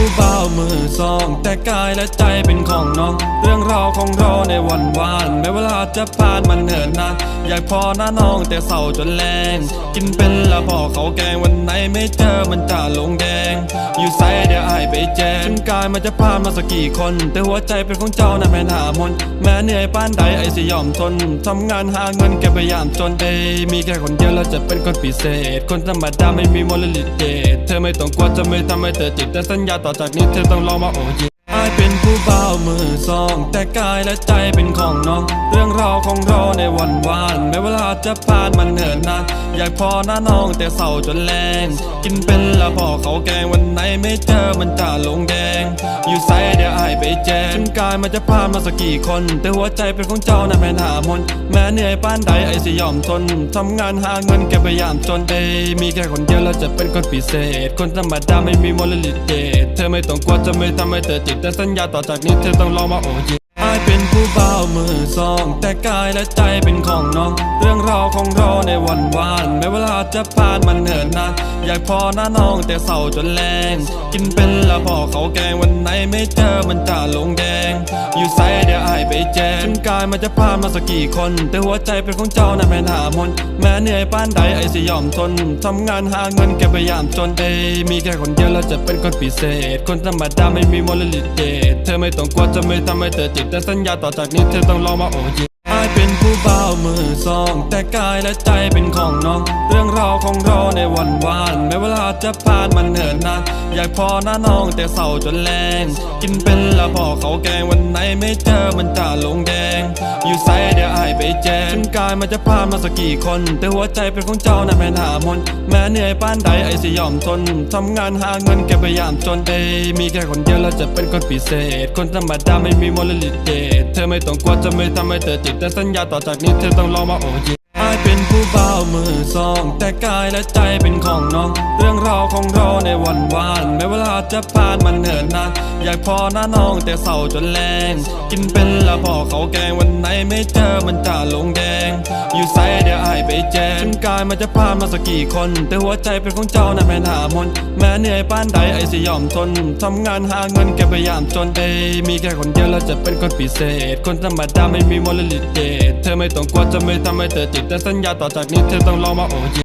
ผู้บ่าวมือสอง แต่กายและใจเป็นของน้อง เรื่องราวของเราในวันวานแม้เวลาจะผ่านมันเหินนานอยากพอหน้าน้องแต่เศร้าจนแรง กินเป็นละพอเขาแกงวันไหนไม่เจอมันจะลงแดง อยู่ไซเดี๋ยวไอไปแจงถึงกายมันจะผ่านมาสักกี่คน แต่หัวใจเป็นของเจ้านะแม่นหามนแม้เหนื่อยป้านใดไอสิยอมทนทำงานหาเงินแกพยายามจนเอมีแค่คนเดียวแล้วจะเป็นคนพิเศษ คนธรรมดาไม่มีมลลิเดตเธอไม่ต้องกลัวจะไม่ทำให้เธอเจ็บแต่สัญญาต่อ่อจากนี้เธอต้องลองมาโอ้ยอายเป็นผู้บ่าวมือสอง แต่กายและใจเป็นของน้อง เรื่องราวของเราในวันวานแม้เวลาจะผ่านมันเหินนานอยากพอหน้าน้องแต่เศร้าจนแรง กินเป็นละพอเขาแกงวันไหนไม่เจอมันจะลงแดง อยู่ไซเดี๋ยวไอไปแจงถึงกายมันจะผ่านมาสักกี่คน แต่หัวใจเป็นของเจ้านะแม่นหามนแม้เหนื่อยป้านใดไอสิยอมทนทำงานหาเงินแกพยายามจนเอยมีแค่คนเดียวแล้วจะเป็นคนพิเศษ คนธรรมดาไม่มีมลลิเดต อไม่ต้องกลัวจะไม่ทำให้เธอจิตแต่สัญญาต่อจากนี้เธอต้องลองมาโอ้ยไอเป็นผู้เบามือสอง แต่กายและใจเป็น ของเราในวันวานแม้เวลาจะผ่านมันเหินนานอยากพอหน้าน้องแต่เศร้าจนแรง กินเป็นละพอเขาแกงวันไหนไม่เจอมันจะลงแดง อยู่ไซเดี๋ยวไอไปแจงกายมันจะผ่านมาสักกี่คน แต่หัวใจเป็นของเจ้านะแม่นหามนแม้เหนื่อยป้านใดไอสิยอมทนทำงานหาเงินแกพยายามจนเอยมีแค่คนเดียวแล้วจะเป็นคนพิเศษ คนธรรมดาไม่มีมลลิเดตเธอไม่ต้องกลัวจะไม่ทำให้เธอจ็บแต่สัญญาต่อจากนี้เธอต้องลองมาโอ้ยอาย เป็นผู้บ่าวมือสอง แต่กายและใจเป็นของน้อง เราของเราในวันวานแม้เวลาจะผ่านมันเหินนานอยากพอหน้าน้องแต่เศร้าจนแรง กินเป็นละพอเขาแกงวันไหนไม่เจอมันจะลงแดง อยู่ไซเดี๋ยวไอไปแจงกายมันจะผ่านมาสักกี่คน แต่หัวใจเป็นของเจ้านะแม่นหามนแม้เหนื่อยป้านใดไอสิยอมทนทำงานหาเงินแกพยายามจนเอยมีแค่คนเดียวแล้วจะเป็นคนพิเศษ คนธรรมดาไม่มีมลลิเดตเธอไม่ต้องกลัวจะไม่ทำให้เธอจ็บแต่สัญญาต่อจากนี้เธอต้องลองมาโอ้ย เป็นผู้เบามือซอง แต่กายและใจเป็นของน้อง เรื่องราวของเราในวันวานแม้เวลาจะผ่านมันเหินนานอยากพอหน้าน้องแต่เศร้าจนแรง กินเป็นละพอเขาแกงวันไหนไม่เจอมันจะลงแดง อยู่ไซเดี๋ยวไอายไปแจมถึงกายมันจะพามาสักกี่คน แต่หัวใจเป็นของเจ้านะแม่นหามนแม้เหนื่อยป้านใดไอสิยอมทนทำงานหาเงินแกพยายามจนเอยมีแค่คนเดียวแล้วจะเป็นคนพิเศษ คนธรรมดาไม่มีมลลิเดตเธอไม่ต้องกลัวจะไม่ทำให้เธอเจ็บแต่สัญญาต่อจากนี้เธอต้องลองมาโอ้ย